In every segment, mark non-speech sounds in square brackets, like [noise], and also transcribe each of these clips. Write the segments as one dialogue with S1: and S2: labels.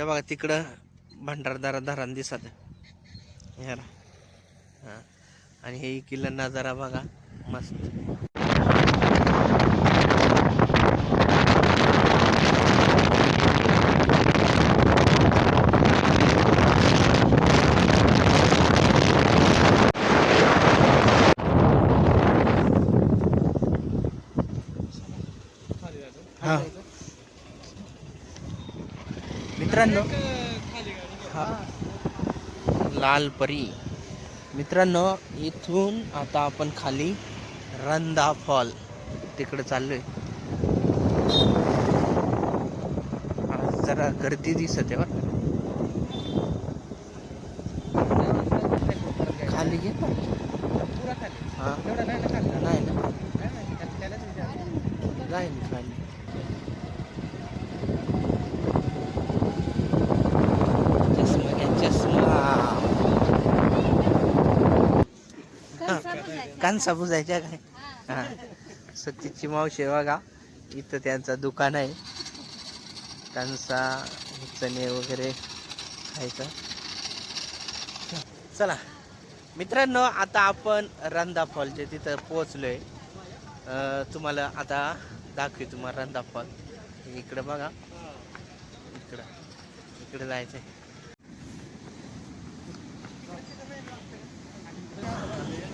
S1: त्या बघा तिकडं भंडारदारा धरण दिसत ह्याला हां आणि हे किल्ला नजारा बघा मस्त हा मित्रांनो हा लाल परी मित्रांनो इथून आता आपण खाली रंदा फॉल तिकडे चाललो आज जरा गर्दी दिसत आहे बरं खाली घे ना. हा नाही ना जाईन खाली चष्मा घ्या चष्मा कांसा बुजायच्या काय? हां. सतीची मावशी आहे बघा. इथं त्यांचं दुकान आहे. त्यांचा चणे वगैरे खायचं. चला. मित्रांनो आता आपण रंधा फॉलच्या तिथं पोहोचलोय. आहे तुम्हाला आता दाखवे तुम्हाला रंदा फॉल. इकडं बघा. इकडं. इकडे जायचंय.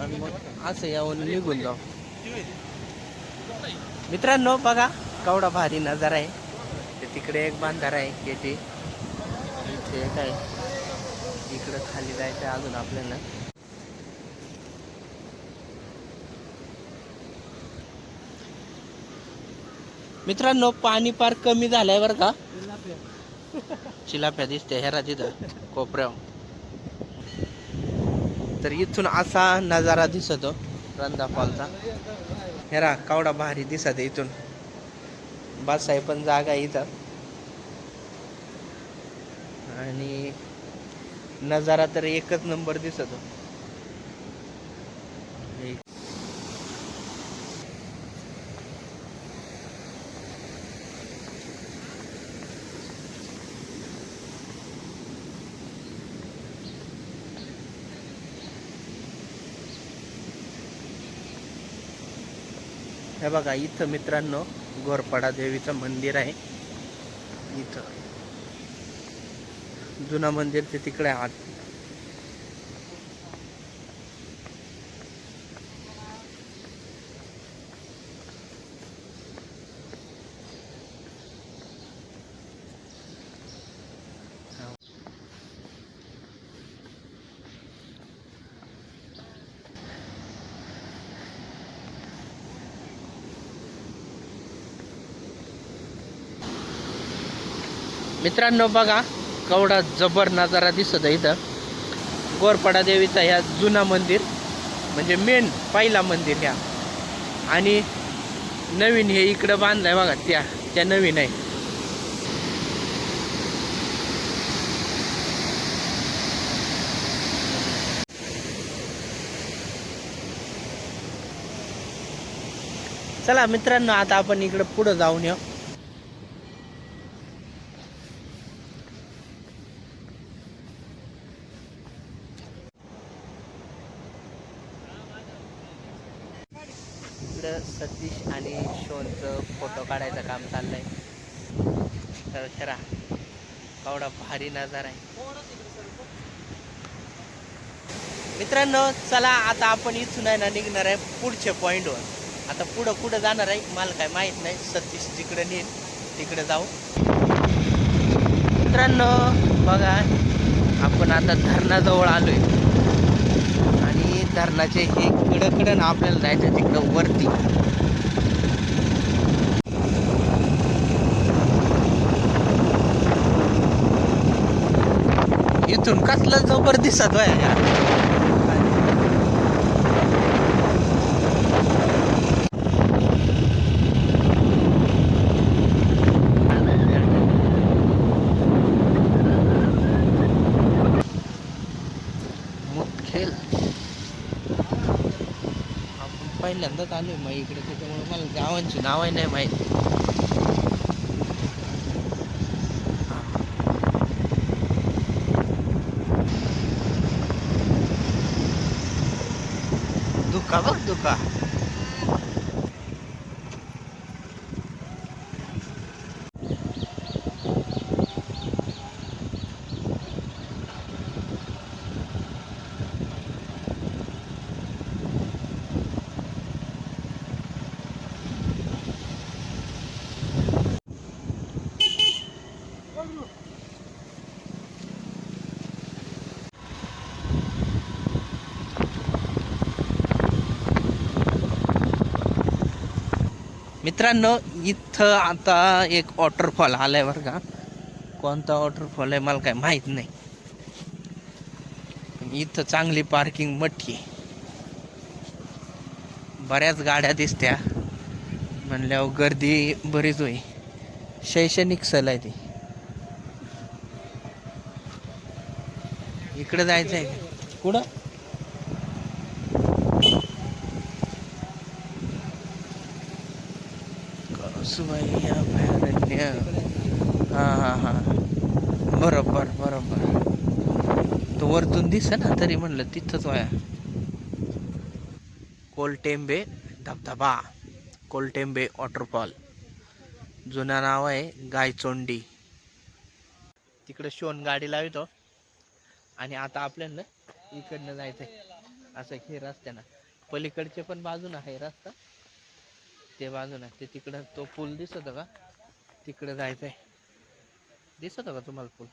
S1: आणि मग असं यावं निघून जाऊ. मित्रांनो बघा केवढा भारी नजारा आहे. ते तिकडे एक बांधारा आहे केटी इथे एक आहे. इकडं खाली जायचं अजून आपल्याला. मित्रांनो पाणी फार कमी झालंय बरं का? चिलाप्या दिसते हेरा तिथं. कोपऱ्यावर. तर इथून असा नजारा दिसतो रंदा फॉलचा. हेरा कावडा भारी दिसत आहे इथून. बसाय पण जागा इथं. आणि नजारा तर एकच नंबर दिसतो. हे- बघा इथं मित्रांनो गोरपाडा देवीचं मंदिर आहे. इथं. जुनं मंदिर ते तिकडे आत. मित्रांनो बघा केवढा जबर नजारा दिसत आहे इथं. गोरपाडा देवीचा ह्या जुना मंदिर म्हणजे मेन पहिला मंदिर ह्या. आणि नवीन हे इकडं बांधलंय बघा त्या त्या नवीन आहे. चला मित्रांनो आता आपण इकडं पुढं जाऊन येऊ इकडं सतीश आणि शोनचं फोटो काढायचं काम चाललं आहे तर खरा केवढा भारी नजारा आहे. मित्रांनो चला आता आपण इथून आहे ना निघणार आहे पुढच्या पॉईंटवर आता पुढं कुठं जाणार आहे मला काय माहीत नाही. सतीश जिकडे नेईल तिकडे जाऊ. मित्रांनो बघा आपण आता धरणाजवळ आलोय. आहे धरणाचे हे कडकडण आपल्याला जायचं तिकडं वरती. इथून कसलं जबर दिसत यार? पहिल्यांदाच आलो आहे मग इकडे त्याच्यामुळे मला गावांची नावही नाही माहीत. दुखा बघ दुखा. मित्रांनो इथं आता एक वॉटरफॉल आलाय बरं का. कोणता वॉटरफॉल आहे मला काय माहीत नाही. इथं चांगली पार्किंग मोठी आहे. बऱ्याच गाड्या दिसत्या. म्हणल्यावर गर्दी बरीच होई. शैक्षणिक सल आहे ती. इकडे जायचं आहे कुठं? सुबैया अभयारण्य हां हां हां. बरोबर बरोबर. तो वरतून दिस ना तरी म्हणलं तिथंच वाया. कोलटेंबे धबधबा कोलटेंबे वॉटरफॉल. जुनं नाव आहे गायचोंडी. तिकडे शोन गाडी लावतो. आणि आता आपल्याला इकडनं जायचं आहे असं हे रस्त्यानं. पलीकडचे पण बाजूनं आहे रस्ता. ते बाजून आहे. ते तिकडं तो पूल दिसत का? तिकडे जायचंय. दिसत का तुम्हाला पूल?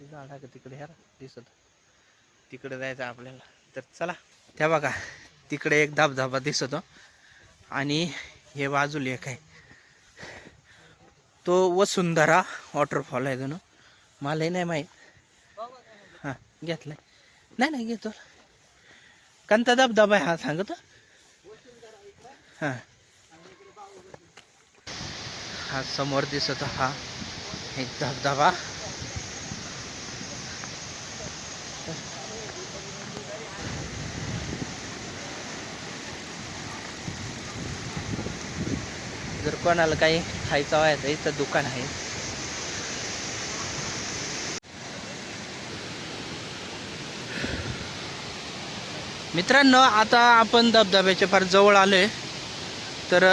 S1: ते झाडा का तिकडे? ह्या दिसत. तिकडे जायचं आपल्याला. तर चला त्या बघा. तिकडे एक धबधबा दिसतो. आणि हे बाजूला एक आहे. तो वसुंधरा वॉटरफॉल आहे जणू मलाही नाही माहीत. हां घेतलाय. नाही नाही घेतो. कोणता धबधबा आहे हा? सांगतो. हां. हा समोर दिसत हा एक धबधबा. जर कोणाला काही खायचं व्हायचं इथं दुकान आहे. मित्रांनो आता आपण धबधब्याच्या फार जवळ आलोय. तर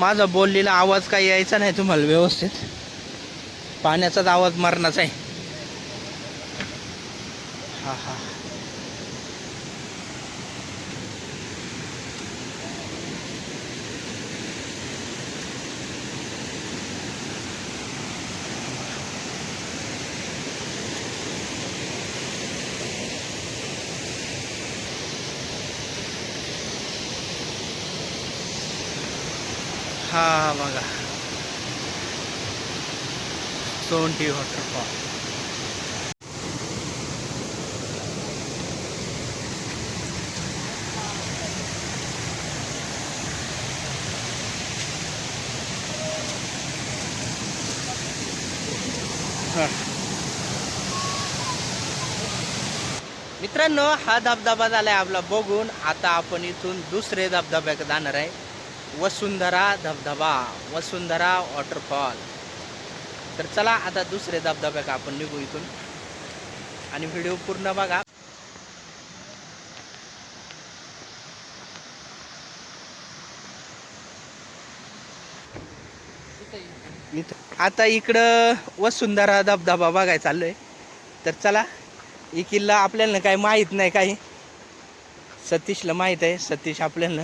S1: माझा बोललेला आवाज काही यायचा नाही तुम्हाला व्यवस्थित? पाण्याचाच आवाज मरणाचा आहे. हा बघा. सोंटी वॉटरफॉल. मित्रांनो हा धबधबा झालाय आपला बघून. आता आपण इथून दुसरे धबधब्याकडे जाणार आहे. वसुंधरा धबधबा वसुंधरा वॉटरफॉल तर चला आता दुसरे धबधब्याक आपण निघू इथून. आणि व्हिडिओ पूर्ण बघा. आता इकडं वसुंधरा धबधबा बघायला चाललोय. तर चला ही किल्ला आपल्याला काही माहीत नाही काही. सतीशला माहीत आहे सतीश आपल्याला.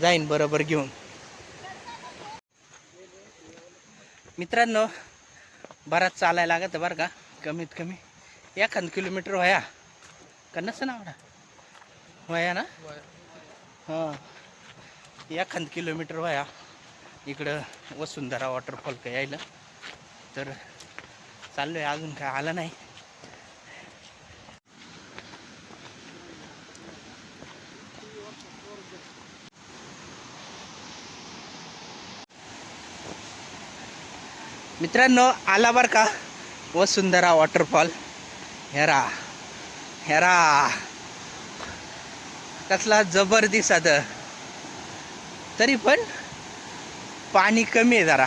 S1: जाईन बरोबर घेऊन. मित्रांनो बराच चालायला लागत बरं का? कमीत कमी एखाद किलोमीटर व्हाया. का नसं ना आवडा व्हाया ना? हां. एखाद किलोमीटर व्हाया. इकडं वसुंधरा वॉटरफॉल का यायला. तर चाललो आहे अजून काय आलं नाही. मित्रांनो आला बर का? वसुंधरा वॉटरफॉल हेरा हेरा कसला जबरदस्त दिसत तरी पण पाणी कमी आहे जरा.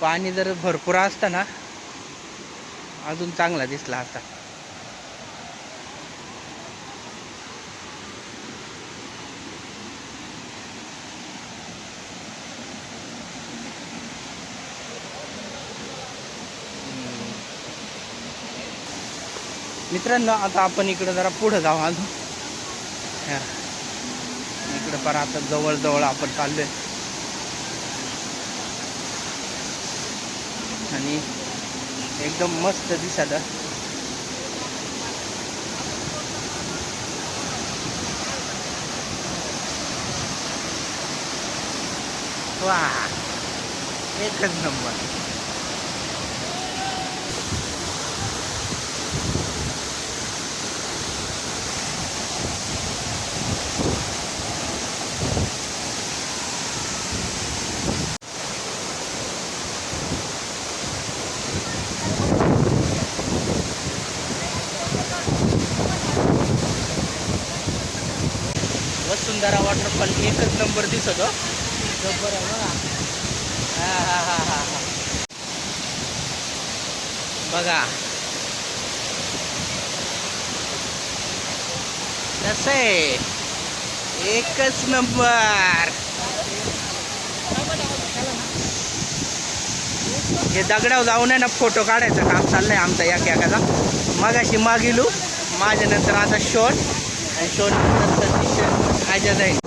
S1: पाणी जर भरपूर असतं ना अजून चांगला दिसला असता. मित्रांनो आता आपण इकडं जरा पुढं जाऊ अजून. ह्या. इकडं पर आता जवळ जवळ आपण चाललोय. आणि एकदम मस्त दिसत. वा. एकच नंबर. वसुंधरा वॉटरफॉल एकच नंबर दिसत हो. जबर आहे बघा. हा हा हा हा हा. बघा. कसं आहे? एकच नंबर. हे दगडावर जाऊन आहे ना फोटो काढायचं. काम चाललंय आमचा या एकाचा मगाशी मागिलू. माझ्या नंतर आता शोन आणि शोन नंतर सतीश आजा जाईल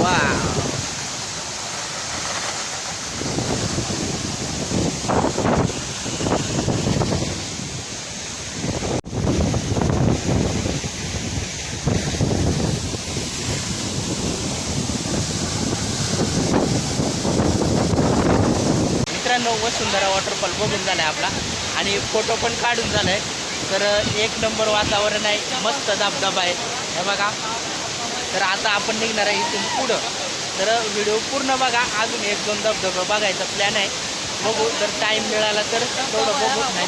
S1: वा मित्रांनो वसुंधरा वॉटरफॉल बघून झालाय आपला आणि फोटो पण काढून झालाय. तर एक नंबर वातावरण आहे. मस्त धबधबा आहे. हे बघा. तर आता आपण निघणार आहे इथून पुढं. तर व्हिडिओ पूर्ण बघा. अजून एक दोन धबधबा बघायचा प्लॅन आहे. बघू. जर टाईम मिळाला तर थोडं बघू. नाही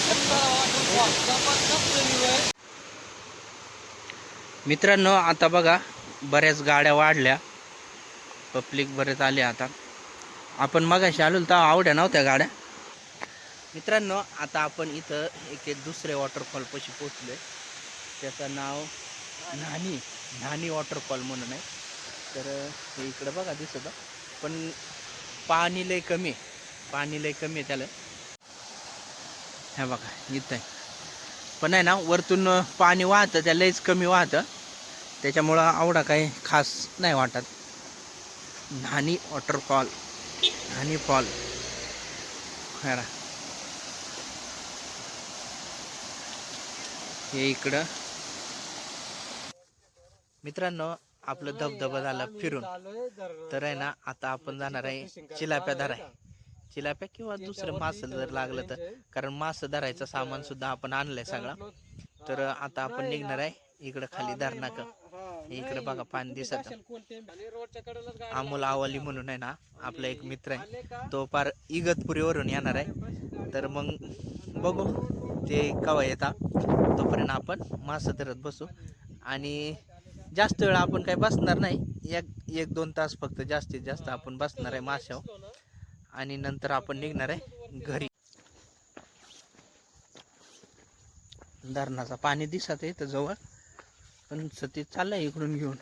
S1: मित्रांनो आता बघा. बऱ्याच गाड्या वाढल्या. पब्लिक बरेच आले आता. आपण मगाशी आलो तर आवड्या नव्हत्या गाड्या. मित्रांनो आता आपण इथं एक एक दुसरे वॉटरफॉल पशी आहे त्याचं नाव न्हाणी न्हाणी वॉटरफॉल म्हणून आहे. तर हे इकडं बघा दिसत पण पाणी लय कमी आहे. पाणी लय कमी आहे त्याला. ह्या बघा इथं आहे. पण आहे ना वरतून पाणी वाहतं त्या लयच कमी वाहतं. त्याच्यामुळं आवडा काही खास नाही वाटत. न्हाणी वॉटरफॉल न्हाणी फॉल खरा हे इकडं. मित्रांनो आपलं धबधबा झाला फिरून. तर आहे ना आता आपण जाणार आहे चिलाप्या धराय. चिलाप्या किंवा दुसरं मासं जर लागलं तर कारण मासं धरायचं सामान सुद्धा आपण आणलंय सगळा. तर आता आपण निघणार आहे इकडं खाली धरणाक. इकडे बघा पाणी दिसत. अमोल आवाली म्हणून आहे ना आपला एक मित्र आहे. तो पार इगतपुरीवरून येणार आहे. तर मग बघू. ते कवा येतात तोपर्यंत आपण मासं धरत बसू. आणि जास्त वेळ आपण काही बसणार नाही. एक एक दोन तास फक्त जास्तीत जास्त आपण बसणार आहे माशावर. आणि नंतर आपण निघणार आहे घरी. धरणाचा पाणी दिसत आहे इथं जवळ. पण सती चाललंय इकडून घेऊन.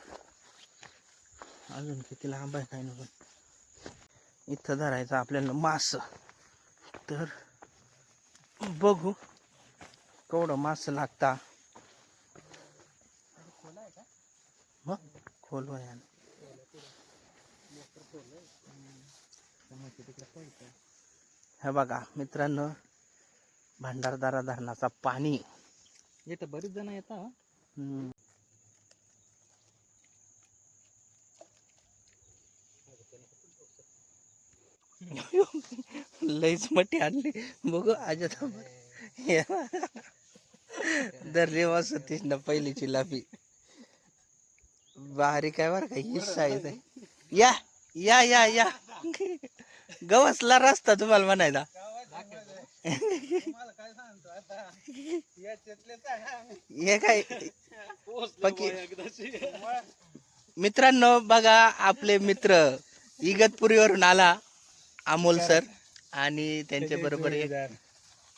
S1: अजून किती लांब आहे काय नको इथं धरायचं आपल्याला मास. तर बघू. केवढं मास लागता? मग? खोल हे बघा मित्रांनो भंडारदारा धरणाचा पाणी.
S2: इथं बरीच जण येतात.
S1: लईच मोठी आणली. बघू आज दर्रेवा सतीश ना पहिलीची लाफी. बारीक काय बरं का? हिस्सा आहे. या या या या. गवसला रस्ता तुम्हाला म्हणायचा. हे काय? मित्रांनो बघा आपले मित्र इगतपुरीवरून आला अमोल सर आणि त्यांच्या बरोबर एक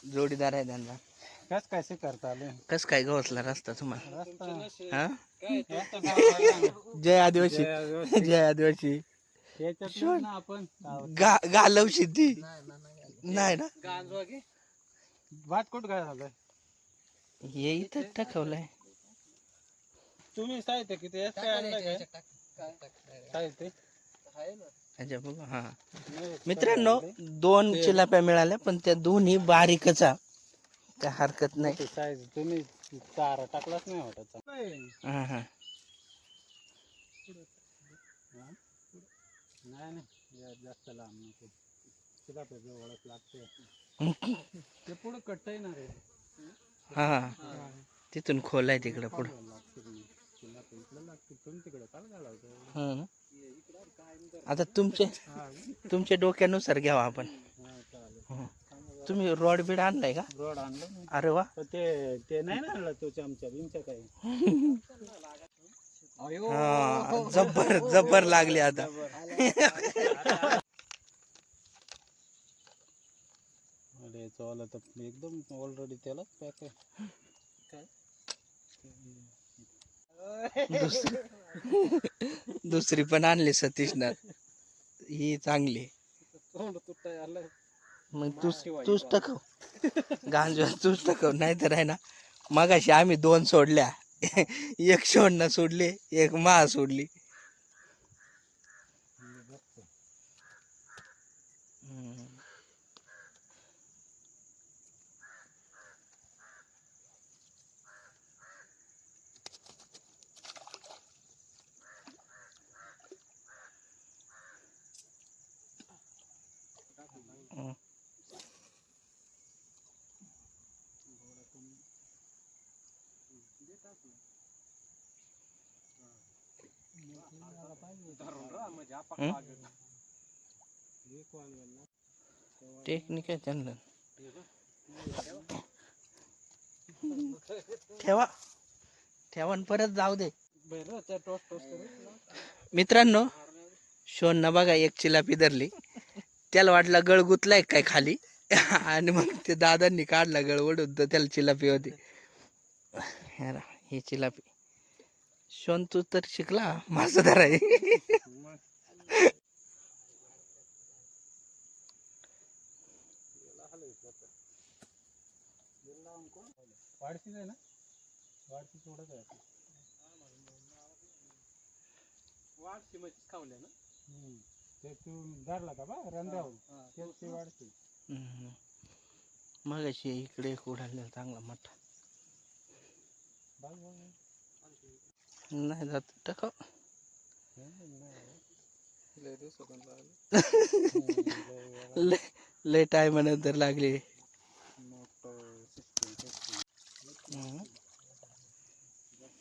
S1: जोडीदार आहे त्यांना
S2: कस कसे करता आले?
S1: कस काय गवसला रस्ता तुम्हाला?
S2: रस्ता?
S1: हा? जय आदिवासी.
S2: जय
S1: आदिवासी.
S2: याच्यात ना आपण
S1: गा गालव सिद्धी नाही ना?
S2: गांजवा घे वाटकोट काय झालं
S1: हे इथं टाकवलंय.
S2: तुम्ही साहित्य किती काय आणलं काय? साहित्य?
S1: अच्छा बघू हा. मित्रांनो दोन चिलाप्या मिळाल्या पण त्या दोन्ही बारीकच आहे. काय हरकत नाही.
S2: साईज तुम्ही चारा टाकलाच नाही वाटत
S1: हा हा.
S2: नाही नाही. जास्त लांब नको. तिला ते जवळच लागते. ते पुढं कट्ट आहे. ना रे
S1: हा. तिथून खोल आहे तिकडं पुढं.
S2: लागते.
S1: आता तुमचे तुमच्या डोक्यानुसार घ्यावा आपण. तुम्ही रॉड बीड आणलाय का?
S2: रोड आणलं
S1: अरे वा.
S2: पण ते ते नाही ना आणलं तो चमचा बिमचा काही. [laughs]
S1: हा जबर जबर लागली आता.
S2: अरे चला तर एकदम ऑलरेडी त्यालाच पॅक आहे.
S1: दुसरी. पण आणली सतीशनं. ही चांगली.
S2: तोंड तुटाय आलं
S1: मग तूच तूच टाकव. [laughs] गांजवा तूच टाकव नाहीतर आहे ना मगाशी आम्ही दोन सोडल्या. [laughs] एक शोधणं सोडली एक मा सोडली. हम्म. हम्म. हम्म? टेक्निक आहे त्यांना. ठेवा. ठेवा परत जाऊ दे. मित्रांनो शोन बघा एक चिलापी धरली त्याला वाटला गळ गुतलाय काय खाली? आणि मग ते दादांनी काढला गळ ओढून तर त्याला चिलापी होती. हे ही चिलापी. शोन तू तर शिकला माझं धराय
S2: वाढशीच आहे ना? वाढशी सोडत आहे. खावल्या ना. ते तू धरला का बा? तेच ते वाढशी
S1: मग अशी इकडे एक उडालेला चांगला मोठा.
S2: बघ बघ बघ.
S1: नाही जात टाका
S2: लय दिवसातून लागलं.
S1: लय लय टायमानंतर लागली
S2: मोठं system, system.
S1: हम्म.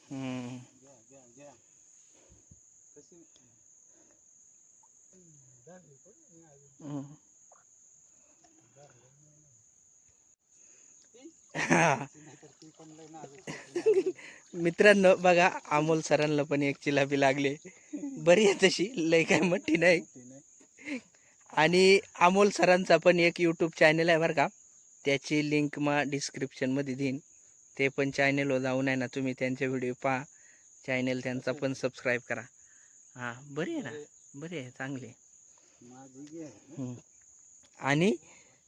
S1: हम्म.
S2: घ्या, घ्या, घ्या. कशी? झाली पण नाही अजून.
S1: हम्म. हा.
S2: नाहीतर ती पण लय नाजूक होती. [laughs]
S1: मित्रांनो बघा अमोल सरांना पण एक चिलापी लागले. बरी आहे तशी लय काय मोठी नाही.
S2: नाही.
S1: आणि अमोल सरांचा पण एक यूट्यूब चॅनल आहे बरं का. त्याची लिंक मग डिस्क्रिप्शनमध्ये देईन. ते पण चॅनलवर जाऊन आहे ना तुम्ही त्यांचे व्हिडिओ पहा. चॅनल त्यांचा पण सबस्क्राईब करा. हां बरी आहे ना? बरी आहे चांगली आहे. आणि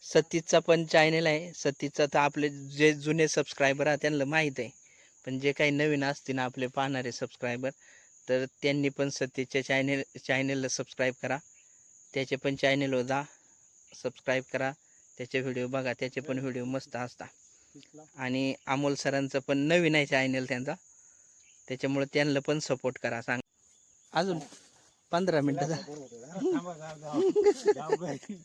S1: सतीजचा पण चॅनल आहे. सतीजचा तर आपले जे जुने सबस्क्रायबर आहे त्यांना माहीत आहे. पण जे काही नवीन असतील ना आपले पाहणारे सबस्क्रायबर तर त्यांनी पण सतीजच्या चॅनल चॅनलला सबस्क्राईब करा. त्याचे पण चॅनलवर जा. सबस्क्राईब करा. त्याचे व्हिडिओ बघा. त्याचे पण व्हिडिओ मस्त असतात. आणि अमोल सरांचं पण नवीन आहे चॅनल त्यांचा. त्याच्यामुळे त्यांना पण सपोर्ट करा. सांग अजून पंधरा मिनटं जा
S2: थांबा, जाऊ, जाऊ. जाऊ घरी.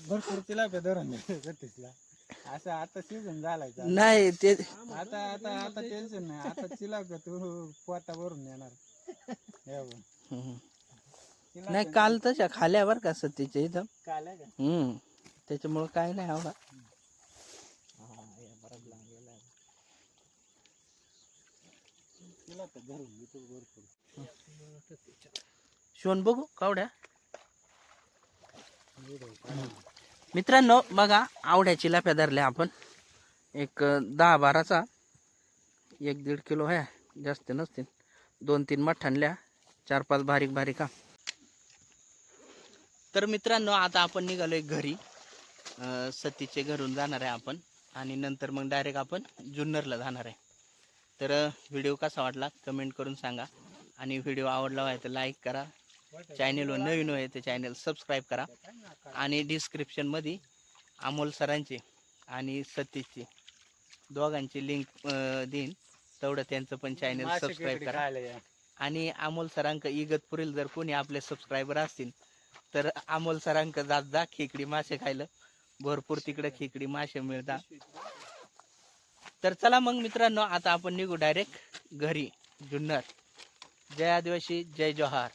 S2: भरपूर तिला सतीशला. असं आता सीझन झालाय.
S1: नाही ते
S2: आता आता आता टेन्शन नाही आता तिला तू पोटा भरून येणार
S1: नाही काल तशा खाल्या बरं का सतीच्या इथं
S2: काल
S1: हम्म त्याच्यामुळं काय नाही हवा
S2: हा. तिला पे धरून भरपूर
S1: शिवण बघू कावड्या. मित्रांनो बघा आवड्याची लाप्या धरल्या आपण. एक दहा बाराचा. एक दीड किलो आहे जास्त नसतील. दोन तीन मठांल्या चार पाच बारीक बारीक हा. तर मित्रांनो आता आपण निघालोय घरी. सतीचे घरून जाणार आहे आपण. आणि नंतर मग डायरेक्ट आपण जुन्नरला जाणार आहे. तर व्हिडिओ कसा वाटला कमेंट करून सांगा. आणि व्हिडिओ आवडला आहे तर लाईक करा. चॅनेलवर नवीन आहे ते चॅनल सबस्क्राईब करा. आणि डिस्क्रिप्शनमध्ये अमोल सरांची आणि सतीशची दोघांची लिंक देईन. तेवढं त्यांचं पण चॅनल सबस्क्राईब करा. आणि अमोल सरांक इगतपुरील जर कोणी आपले सबस्क्रायबर असतील तर अमोल सरांक जात जा खेकडी मासे खायला. भरपूर तिकडे खेकडी मासे मिळतात. तर चला मग मित्रांनो आता आपण निघू डायरेक्ट घरी जुन्नर. जय आदिवासी जय जोहार